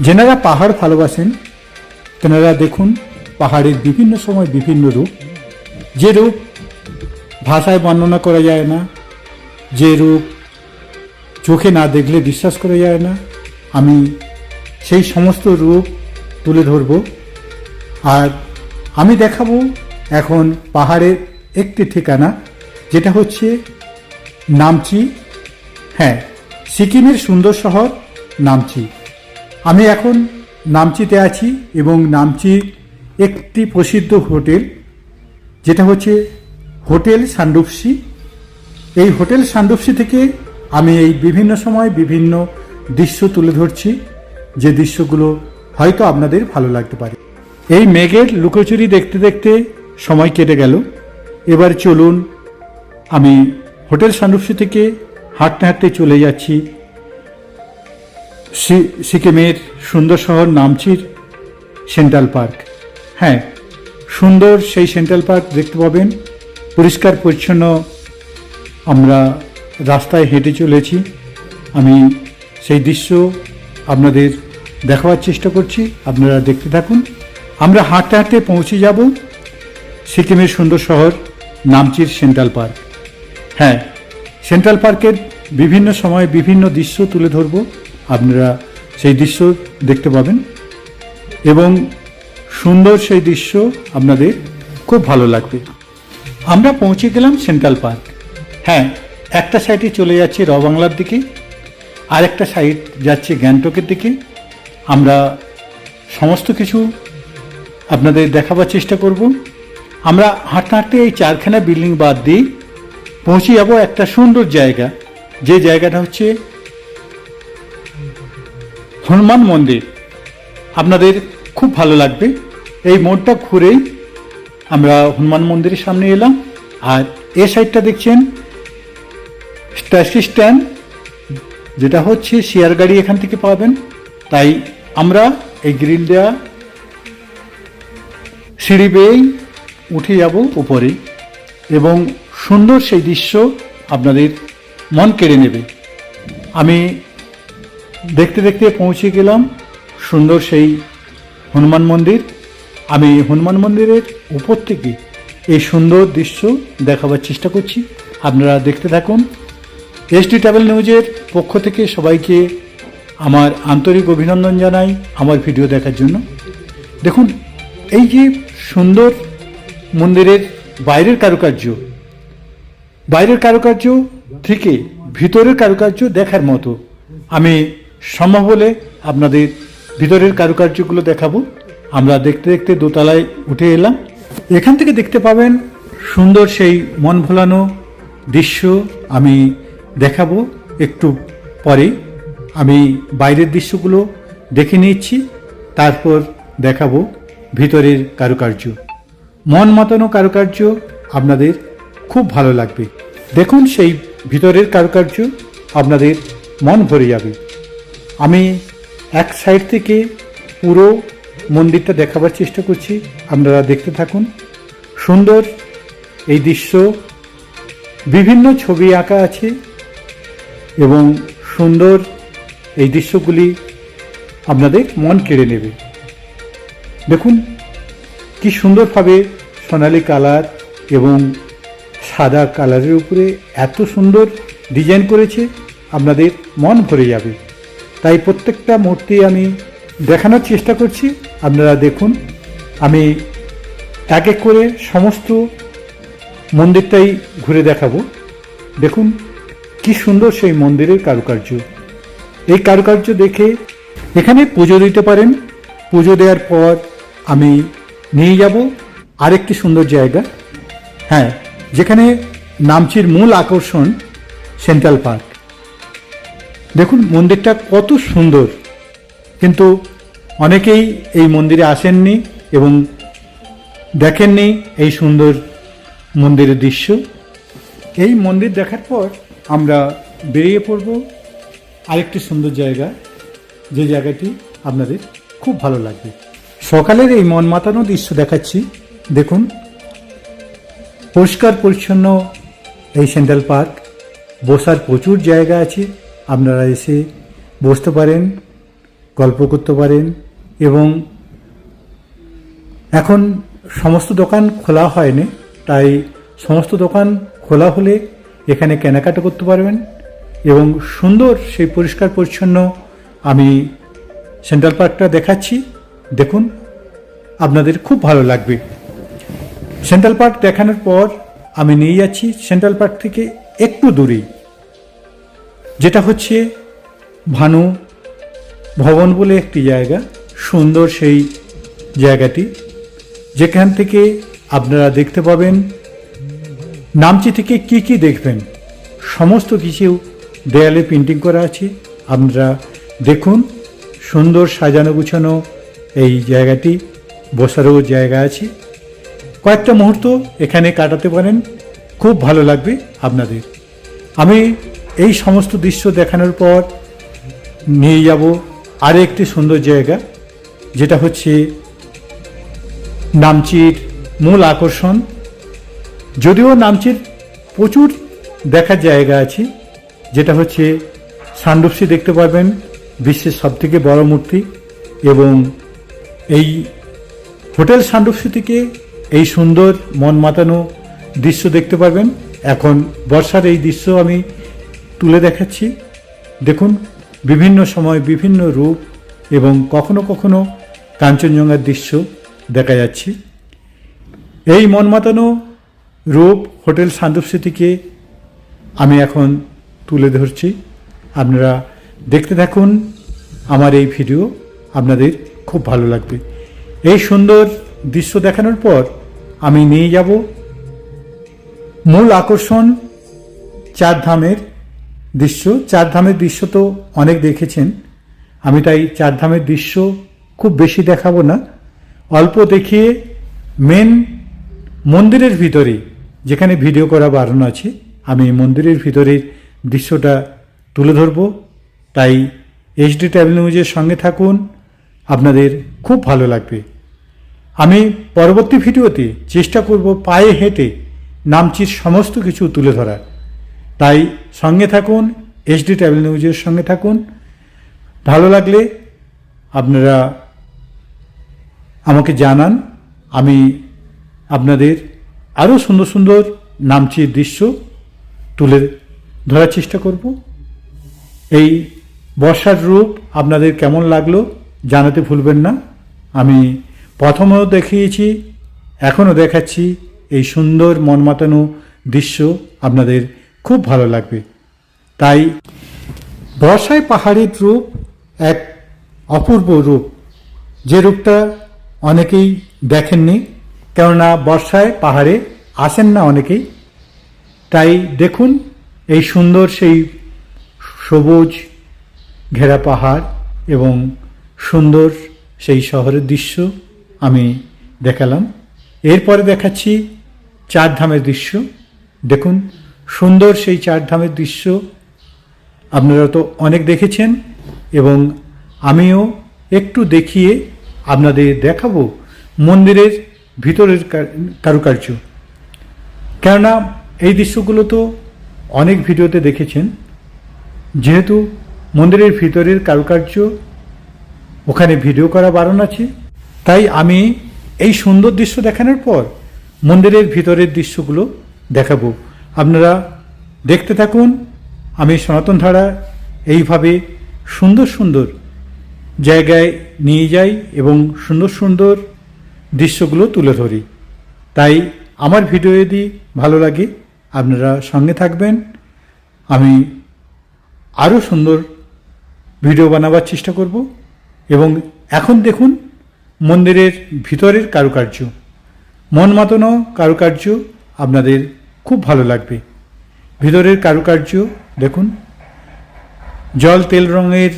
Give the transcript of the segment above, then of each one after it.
যেনারা পাহাড় ভালোবাসেন, তেনারা দেখুন পাহাড়ের বিভিন্ন সময় বিভিন্ন রূপ। যে রূপ ভাষায় বর্ণনা করা যায় না, যে রূপ চোখে না দেখলে বিশ্বাস করা যায় না, আমি সেই সমস্ত রূপ তুলে ধরব। আর আমি দেখাবো এখন পাহাড়ের একটি ঠিকানা, যেটা হচ্ছে নামচি। হ্যাঁ সিকিমের সুন্দর শহর নামচি। আমি এখন নামচিতে আছি এবং নামচির একটি প্রসিদ্ধ হোটেল, যেটা হচ্ছে হোটেল সান্ডুপসি। এই হোটেল সান্ডুপসি থেকে আমি এই বিভিন্ন সময় বিভিন্ন দৃশ্য তুলে ধরছি, যে দৃশ্যগুলো হয়তো আপনাদের ভালো লাগতে পারে। এই মেঘের লুকোচুরি দেখতে দেখতে সময় কেটে গেল। এবার চলুন আমি হোটেল সান্ডুপসি থেকে হাঁটতে হাঁটতে চলে যাচ্ছি সিকিমের সুন্দর শহর নামচির সেন্ট্রাল পার্ক। হ্যাঁ সুন্দর সেই সেন্ট্রাল পার্ক দেখতে পাবেন। পরিষ্কার পরিচ্ছন্ন আমরা রাস্তায় হেঁটে চলেছি। আমি সেই দৃশ্য আপনাদের দেখাবার চেষ্টা করছি, আপনারা দেখতে থাকুন। আমরা হাঁটতে হাঁটতে পৌঁছে যাব সিকিমের সুন্দর শহর নামচির সেন্ট্রাল পার্ক। হ্যাঁ সেন্ট্রাল পার্কের বিভিন্ন সময় বিভিন্ন দৃশ্য তুলে ধরব। আপনারা সেই দৃশ্য দেখতে পাবেন এবং সুন্দর সেই দৃশ্য আপনাদের খুব ভালো লাগবে। আমরা পৌঁছে গেলাম সেন্ট্রাল পার্ক। হ্যাঁ একটা সাইডে চলে যাচ্ছে র বাংলার দিকে আর একটা সাইড যাচ্ছে গ্যাংটকের দিকে। আমরা সমস্ত কিছু আপনাদের দেখাবার চেষ্টা করব। আমরা হাঁটতে হাঁটতে এই চারখানা বিল্ডিং বাদ দিয়ে পৌঁছে যাব একটা সুন্দর জায়গা। যে জায়গাটা হচ্ছে হনুমান মন্দির। আপনাদের খুব ভালো লাগবে। এই মোড়টা ঘুরেই আমরা হনুমান মন্দিরের সামনে এলাম। আর এ সাইডটা দেখছেন ট্যাক্সি স্ট্যান্ড, যেটা হচ্ছে শেয়ার গাড়ি এখান থেকে পাবেন। তাই আমরা এই গ্রিল দেওয়া সিঁড়ি বেয়েই উঠে যাব উপরে এবং সুন্দর সেই দৃশ্য আপনাদের মন কেড়ে নেবে। আমি দেখতে দেখতে পৌঁছে গেলাম সুন্দর সেই হনুমান মন্দির। আমি হনুমান মন্দিরের উপর থেকে এই সুন্দর দৃশ্য দেখাবার চেষ্টা করছি। আপনারা দেখতে থাকুন। এসডি ট্রাভেল নিউজের পক্ষ থেকে সবাইকে আমার আন্তরিক অভিনন্দন জানাই আমার ভিডিও দেখার জন্য। দেখুন, এই যে সুন্দর মন্দিরের বাইরের কারুকার্য বাইরের কারুকার্য থেকে ভিতরের কারুকার্য দেখার মতো। আমি সম্ভব হলে আপনাদের ভিতরের কারুকার্যগুলো দেখাবো। আমরা দেখতে দেখতে দোতলায় উঠে এলাম। এখান থেকে দেখতে পাবেন সুন্দর সেই মন ভোলানো দৃশ্য আমি দেখাবো একটু পরে। আমি বাইরের দৃশ্যগুলো দেখে নিচ্ছি, তারপর দেখাবো ভিতরের কারুকার্য। মন মাতানো কারুকার্য আপনাদের খুব ভালো লাগবে। দেখুন সেই ভিতরের কারুকার্য আপনাদের মন ভরে যাবে। আমি এক সাইড থেকে পুরো মন্দিরটা দেখাবার চেষ্টা করছি, আপনারা দেখতে থাকুন। সুন্দর এই দৃশ্য, বিভিন্ন ছবি আঁকা আছে এবং সুন্দর এই দৃশ্যগুলি আপনাদের মন কেড়ে নেবে। দেখুন, কি সুন্দরভাবে সোনালি কালার এবং সাদা কালারের উপরে এত সুন্দর ডিজাইন করেছে, আপনাদের মন ভরে যাবে। তাই প্রত্যেকটা মূর্তি আমি দেখানোর চেষ্টা করছি। আপনারা দেখুন, আমি এক এক করে সমস্ত মন্দিরটাই ঘুরে দেখাবো। দেখুন, কি সুন্দর সেই মন্দিরের কারুকার্য। এই কারুকার্য দেখে এখানে পুজো দিতে পারেন। পুজো দেওয়ার পর আমি নিয়ে যাব আরেকটি সুন্দর জায়গা। হ্যাঁ যেখানে নামচির মূল আকর্ষণ সেন্ট্রাল পার্ক। দেখুন, মন্দিরটা কত সুন্দর। কিন্তু অনেকেই এই মন্দিরে আসেননি এবং দেখেননি এই সুন্দর মন্দিরের দৃশ্য। এই মন্দির দেখার পর আমরা বেরিয়ে পড়ব আরেকটি সুন্দর জায়গা। যে জায়গাটি আপনাদের খুব ভালো লাগবে। সকালের এই মন মাতানো দৃশ্য দেখাচ্ছি। দেখুন পরিষ্কার পরিচ্ছন্ন এই সেন্ট্রাল পার্ক। বসার প্রচুর জায়গা আছে। আপনারা এসে বসতে পারেন, গল্প করতে পারেন এবং এখন সমস্ত দোকান খোলা হয়নি, তাই সমস্ত দোকান খোলা হলে এখানে কেনাকাটা করতে পারবেন এবং সুন্দর সেই পরিষ্কার পরিচ্ছন্ন আমি সেন্ট্রাল পার্কটা দেখাচ্ছি। দেখুন, আপনাদের খুব ভালো লাগবে। সেন্ট্রাল পার্ক দেখানোর পর আমি নিয়ে যাচ্ছি। সেন্ট্রাল পার্ক থেকে একটু দূরেই। যেটা হচ্ছে ভানু ভবন বলে একটি জায়গা, সুন্দর সেই জায়গাটি। যেখান থেকে আপনারা দেখতে পাবেন নামচি থেকে কি কি দেখবেন, সমস্ত কিছু দেয়ালে পেন্টিং করা আছে। আপনারা দেখুন, সুন্দর সাজানো গুছানো এই জায়গাটি, বসারও জায়গা আছে। কয়েকটা মুহূর্ত এখানে কাটাতে পারেন, খুব ভালো লাগবে আপনাদের। আমি এই সমস্ত দৃশ্য দেখানোর পর নিয়ে যাব আরও একটি সুন্দর জায়গা, যেটা হচ্ছে নামচির মূল আকর্ষণ। যদিও নামচির প্রচুর দেখার জায়গা আছে, যেটা হচ্ছে সান্ডুপসি দেখতে পাবেন বিশ্বের সবথেকে বড় মূর্তি এবং এই হোটেল সান্ডুপসি থেকে এই সুন্দর মন মাতানো দৃশ্য দেখতে পারবেন। এখন বর্ষার এই দৃশ্য আমি তুলে দেখাচ্ছি। দেখুন, বিভিন্ন সময় বিভিন্ন রূপ এবং কখনো কখনো কাঞ্চনজঙ্ঘার দৃশ্য দেখা যাচ্ছে। এই মন মাতানো রূপ হোটেল সান্দুপসি থেকে আমি এখন তুলে ধরছি। আপনারা দেখতে থাকুন, আমার এই ভিডিও আপনাদের খুব ভালো লাগবে। এই সুন্দর দৃশ্য দেখানোর পর আমি নিয়ে যাব মূল আকর্ষণ চার ধামের দৃশ্য চার ধামের দৃশ্য তো অনেক দেখেছেন। আমি তাই চার ধামের দৃশ্য খুব বেশি দেখাবো না। অল্প দেখিয়ে মেন মন্দিরের ভিতরে, যেখানে ভিডিও করা বারণ আছে, আমি মন্দিরের ভিতরের দৃশ্যটা তুলে ধরব। তাই এইচডি ট্রাভেল নিউজের সঙ্গে থাকুন, আপনাদের খুব ভালো লাগবে। আমি পরবর্তী ভিডিওতে চেষ্টা করব পায়ে হেঁটে নামচির সমস্ত কিছু তুলে ধরার। তাই সঙ্গে থাকুন এইচডি ট্রাভেল নিউজের সঙ্গে থাকুন। ভালো লাগলে আপনারা আমাকে জানান। আমি আপনাদের আরও সুন্দর সুন্দর নামচির দৃশ্য তুলে ধরার চেষ্টা করব। এই বর্ষার রূপ আপনাদের কেমন লাগল জানাতে ভুলবেন না। আমি প্রথমেও দেখিয়েছি, এখনও দেখাচ্ছি এই সুন্দর মন মাতানো দৃশ্য আপনাদের খুব ভালো লাগবে। তাই বর্ষায় পাহাড়ের রূপ এক অপূর্ব রূপ। যে রূপটা অনেকেই দেখেননি, কেননা বর্ষায় পাহাড়ে আসেন না অনেকেই। তাই দেখুন এই সুন্দর সেই সবুজ ঘেরা পাহাড় এবং সুন্দর সেই শহরের দৃশ্য আমি দেখালাম। এরপরে দেখাচ্ছি চার ধামের দৃশ্য। দেখুন সুন্দর সেই চারধামের দৃশ্য আপনারা তো অনেক দেখেছেন এবং আমিও একটু দেখিয়ে আপনাদের দেখাবো মন্দিরের ভিতরের কারুকার্য। কেননা এই দৃশ্যগুলো তো অনেক ভিডিওতে দেখেছেন। যেহেতু মন্দিরের ভিতরের কারুকার্য, ওখানে ভিডিও করা বারণ আছে, তাই আমি এই সুন্দর দৃশ্য দেখানোর পর মন্দিরের ভিতরের দৃশ্যগুলো দেখাবো। আপনারা দেখতে থাকুন, আমি সনাতন ধারা এইভাবে সুন্দর সুন্দর জায়গায় নিয়ে যাই এবং সুন্দর সুন্দর দৃশ্যগুলো তুলে ধরি। তাই আমার ভিডিও যদি ভালো লাগে, আপনারা সঙ্গে থাকবেন। আমি আরও সুন্দর ভিডিও বানাবার চেষ্টা করব এবং এখন দেখুন মন্দিরের ভিতরের কারুকার্য। মন মাতানো কারুকার্য আপনাদের খুব ভালো লাগবে। ভিতরের কারুকার্য, দেখুন। জল তেল রঙের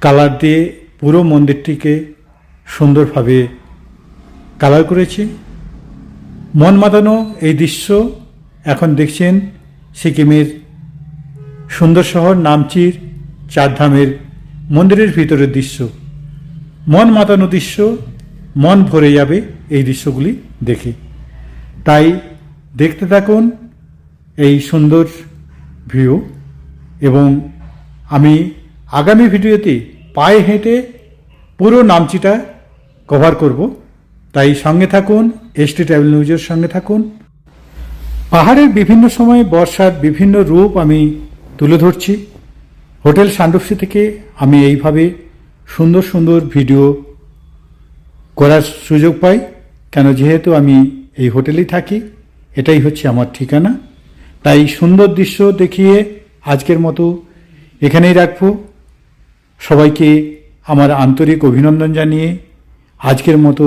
কালার দিয়ে পুরো মন্দিরটিকে সুন্দরভাবে কালার করেছে। মন মাতানো এই দৃশ্য এখন দেখছেন সিকিমের সুন্দর শহর নামচির চারধামের মন্দিরের ভিতরের দৃশ্য। মন মাতানো দৃশ্য, মন ভরে যাবে এই দৃশ্যগুলি দেখে। তাই দেখতে থাকুন এই সুন্দর ভিউ এবং আমি আগামী ভিডিওতে পায়ে হেঁটে পুরো নামচিটা কভার করব। তাই সঙ্গে থাকুন এসটি ট্রাভেল নিউজের সঙ্গে থাকুন। পাহাড়ের বিভিন্ন সময়ে বর্ষার বিভিন্ন রূপ আমি তুলে ধরছি। হোটেল সান্ডুফসি থেকে আমি এইভাবে সুন্দর সুন্দর ভিডিও করার সুযোগ পাই। কেন যেহেতু আমি এই হোটেলেই থাকি এটাই হচ্ছে আমার ঠিকানা। তাই সুন্দর দৃশ্য দেখিয়ে আজকের মতো এখানেই রাখব। সবাইকে আমার আন্তরিক অভিনন্দন জানিয়ে আজকের মতো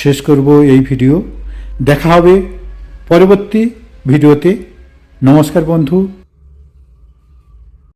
শেষ করব এই ভিডিও। দেখা হবে পরবর্তী ভিডিওতে। নমস্কার বন্ধু।